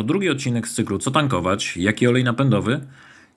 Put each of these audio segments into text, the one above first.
To drugi odcinek z cyklu Co tankować? Jaki olej napędowy?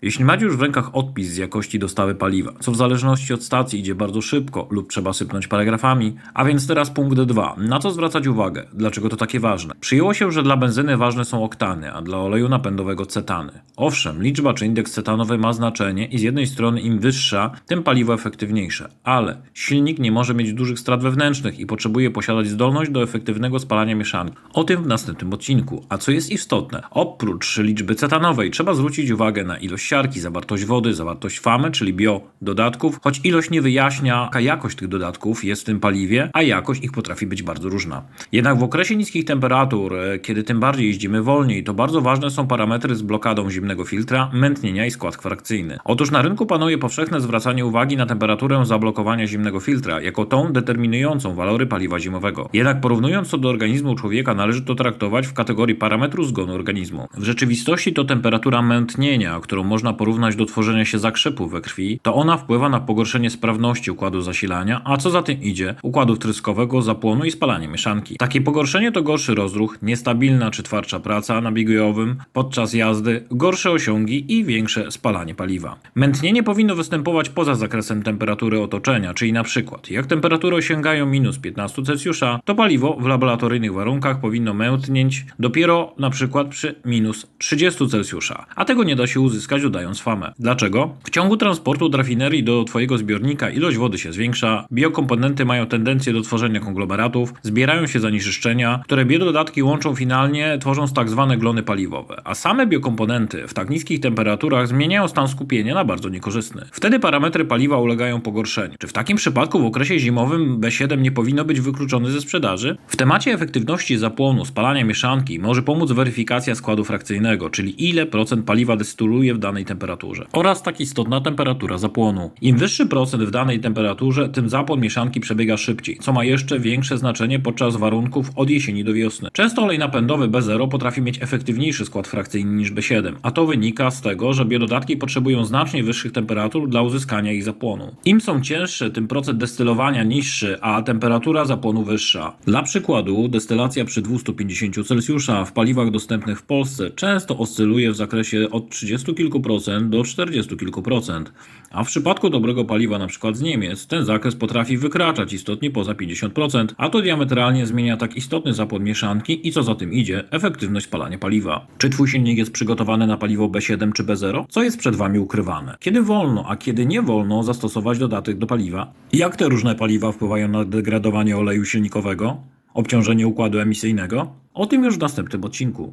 Jeśli macie już w rękach odpis z jakości dostawy paliwa, co w zależności od stacji idzie bardzo szybko lub trzeba sypnąć paragrafami, a więc teraz punkt 2. Na co zwracać uwagę? Dlaczego to takie ważne? Przyjęło się, że dla benzyny ważne są oktany, a dla oleju napędowego cetany. Owszem, liczba czy indeks cetanowy ma znaczenie i z jednej strony im wyższa, tym paliwo efektywniejsze, ale silnik nie może mieć dużych strat wewnętrznych i potrzebuje posiadać zdolność do efektywnego spalania mieszanki. O tym w następnym odcinku. A co jest istotne, oprócz liczby cetanowej trzeba zwrócić uwagę na ilość siarki, zawartość wody, zawartość famy, czyli bio dodatków, choć ilość nie wyjaśnia, jaka jakość tych dodatków jest w tym paliwie, a jakość ich potrafi być bardzo różna. Jednak w okresie niskich temperatur, e, kiedy tym bardziej jeździmy wolniej, to bardzo ważne są parametry z blokadą zimnego filtra, mętnienia i skład frakcyjny. Otóż na rynku panuje powszechne zwracanie uwagi na temperaturę zablokowania zimnego filtra, jako tą determinującą walory paliwa zimowego. Jednak porównując to do organizmu człowieka, należy to traktować w kategorii parametru zgonu organizmu. W rzeczywistości to temperatura mętnienia, którą można porównać do tworzenia się zakrzepu we krwi, to ona wpływa na pogorszenie sprawności układu zasilania, a co za tym idzie, układu wtryskowego, zapłonu i spalania mieszanki. Takie pogorszenie to gorszy rozruch, niestabilna czy twardsza praca na biegojowym podczas jazdy, gorsze osiągi i większe spalanie paliwa. Mętnienie powinno występować poza zakresem temperatury otoczenia, czyli na przykład jak temperatury osiągają minus 15 Celsjusza, to paliwo w laboratoryjnych warunkach powinno mętnieć dopiero na przykład przy minus 30 Celsjusza, a tego nie da się uzyskać dodając famę. Dlaczego? W ciągu transportu od rafinerii do Twojego zbiornika ilość wody się zwiększa, biokomponenty mają tendencję do tworzenia konglomeratów, zbierają się zanieczyszczenia, które biododatki łączą finalnie, tworząc tak zwane glony paliwowe, a same biokomponenty w tak niskich temperaturach zmieniają stan skupienia na bardzo niekorzystny. Wtedy parametry paliwa ulegają pogorszeniu. Czy w takim przypadku w okresie zimowym B7 nie powinno być wykluczony ze sprzedaży? W temacie efektywności zapłonu, spalania mieszanki może pomóc weryfikacja składu frakcyjnego, czyli ile procent paliwa dystyluje w danej temperaturze. Oraz tak istotna temperatura zapłonu. Im wyższy procent w danej temperaturze, tym zapłon mieszanki przebiega szybciej, co ma jeszcze większe znaczenie podczas warunków od jesieni do wiosny. Często olej napędowy B0 potrafi mieć efektywniejszy skład frakcyjny niż B7, a to wynika z tego, że biododatki potrzebują znacznie wyższych temperatur dla uzyskania ich zapłonu. Im są cięższe, tym procent destylowania niższy, a temperatura zapłonu wyższa. Dla przykładu, destylacja przy 250 Celsjusza w paliwach dostępnych w Polsce często oscyluje w zakresie od 30 kilku do 40 kilku procent, a w przypadku dobrego paliwa np. z Niemiec ten zakres potrafi wykraczać istotnie poza 50%, a to diametralnie zmienia tak istotny zapłon mieszanki i co za tym idzie, efektywność spalania paliwa. Czy Twój silnik jest przygotowany na paliwo B7 czy B0? Co jest przed Wami ukrywane? Kiedy wolno, a kiedy nie wolno zastosować dodatek do paliwa? Jak te różne paliwa wpływają na degradowanie oleju silnikowego? Obciążenie układu emisyjnego? O tym już w następnym odcinku.